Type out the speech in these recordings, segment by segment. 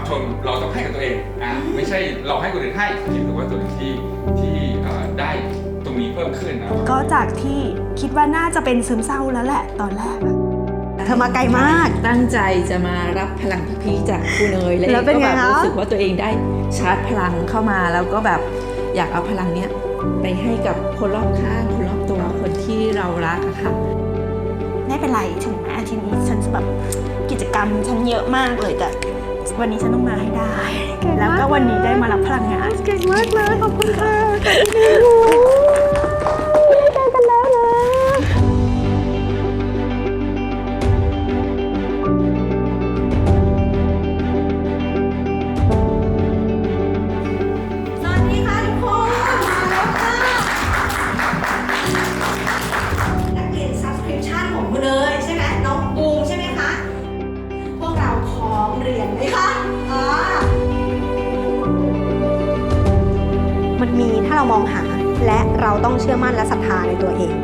ำชมเราต้องให้กับตัวเองอ่าไม่ใช่เราให้คนอื่นให้คิดถือว่าตัวเองที่ที่เอ่อได้ตรงนี้เพิ่มขึ้นนะก็จากที่คิดว่าน่าจะเป็นซึมเศร้าแล้วแหละตอนแรกอะเธอมาไกลมากตั้งใจจะมารับพลังพีคๆจากครูเนยแล้วเป็นไงก็แบบคะรู้สึกว่าตัวเองได้ชาร์จพลังเข้ามาแล้วก็แบบอยากเอาพลังเนี้ยไปให้กับคนรอบข้างคนรอบตัวคนที่เรารักอะค่ะไม่เป็นไรถึงแม้ทีนี้ฉันจะแบบกิจกรรมฉันเยอะมากเลยแต่ วันนี้ฉันต้องมาให้ได้ แล้วก็วันนี้ได้มารับพลังงาน เก่งมากเลยขอบคุณค่ะ มันมีถ้าเรามองหา และเราต้องเชื่อมั่นและศรัทธาในตัวเอง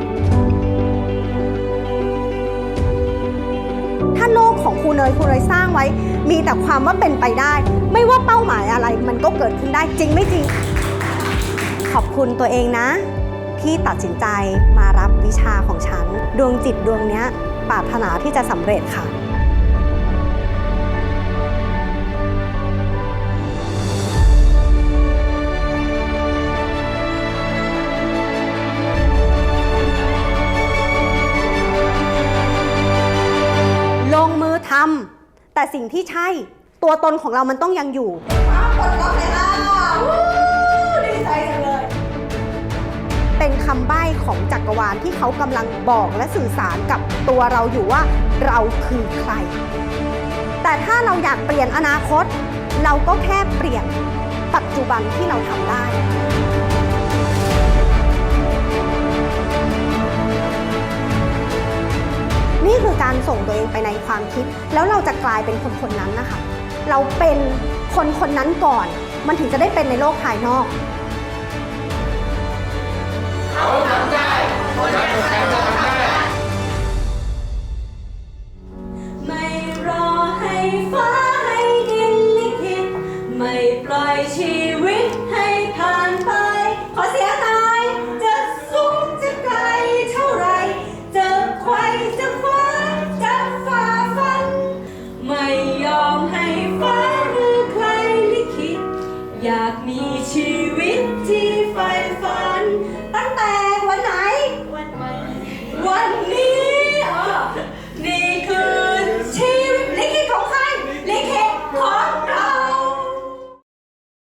ถ้าโลกของครูเนยครูเนยสร้างไว้ มีแต่ความว่าเป็นไปได้ ไม่ว่าเป้าหมายอะไร มันก็เกิดขึ้นได้จริงไม่จริง ขอบคุณตัวเองนะ ที่ตัดสินใจมารับวิชาของฉัน ดวงจิตดวงเนี้ยปรารถนาที่จะสำเร็จค่ะ ทำแต่สิ่งที่ใช่ตัวตนของเรามันต้องยังอยู่ปลดล็อกเลยอะดีใจจังเลยเป็นคำใบ้ของจักรวาลที่เขากำลังบอกและสื่อสารกับตัวเราอยู่ว่าเราคือใคร แต่ถ้าเราอยากเปลี่ยนอนาคต เราก็แค่เปลี่ยนปัจจุบันที่เราทำได้ การส่งตัวเองไปในความคิด แล้วเราจะกลายเป็นคนคนนั้นนะคะ เราเป็นคนคนนั้นก่อน มันถึงจะได้เป็นในโลกภายนอกเขาทำได้